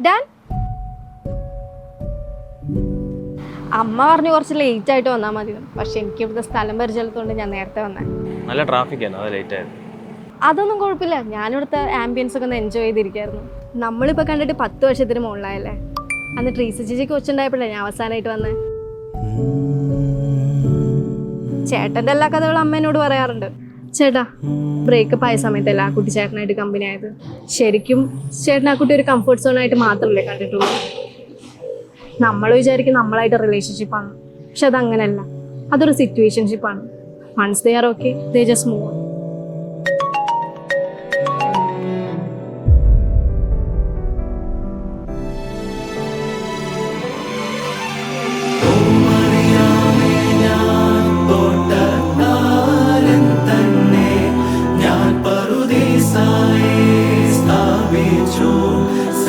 Dan അമ്മ പറഞ്ഞു കുറച്ച് ലേറ്റ് ആയിട്ട് വന്നാൽ മതി. പക്ഷെ എനിക്ക് ഇവിടുത്തെ സ്ഥലം പരിചയത്തോണ്ട് ഞാൻ നേരത്തെ വന്നേ. നല്ല ട്രാഫിക് ആണ് അത് ലേറ്റ് ആയത് അതൊന്നും കുഴപ്പമില്ല. ഞാനിവിടുത്തെ ആംബിയൻസ് ഒക്കെ ഒന്ന് എൻജോയ് ചെയ്തിരിക്കായിരുന്നു. നമ്മളിപ്പോൾ കണ്ടിട്ട് പത്ത് വർഷത്തിന് മുകളിലായല്ലേ? അന്ന് ട്രീസ് ചേച്ചിക്ക് കൊച്ചുണ്ടായപ്പോഴേ ഞാൻ അവസാനമായിട്ട് വന്നേ? ചേട്ടന്റെ എല്ലാ കഥകളും അമ്മേനോട് പറയാറുണ്ട്. ചേട്ടാ ബ്രേക്കപ്പ് ആയ സമയത്തല്ല ആ കുട്ടി ചേട്ടനായിട്ട് കമ്പനി ആയത്? ശരിക്കും ചേട്ടൻ ആ കുട്ടി ഒരു കംഫർട്ട് സോൺ ആയിട്ട് മാത്രമല്ലേ കണ്ടിട്ടുള്ളൂ. നമ്മൾ വിചാരിക്കും നമ്മളായിട്ട് റിലേഷൻഷിപ്പാണ് പക്ഷെ അതങ്ങനെയല്ല അതൊരു സിറ്റുവേഷൻഷിപ്പാണ് once they are okay they just move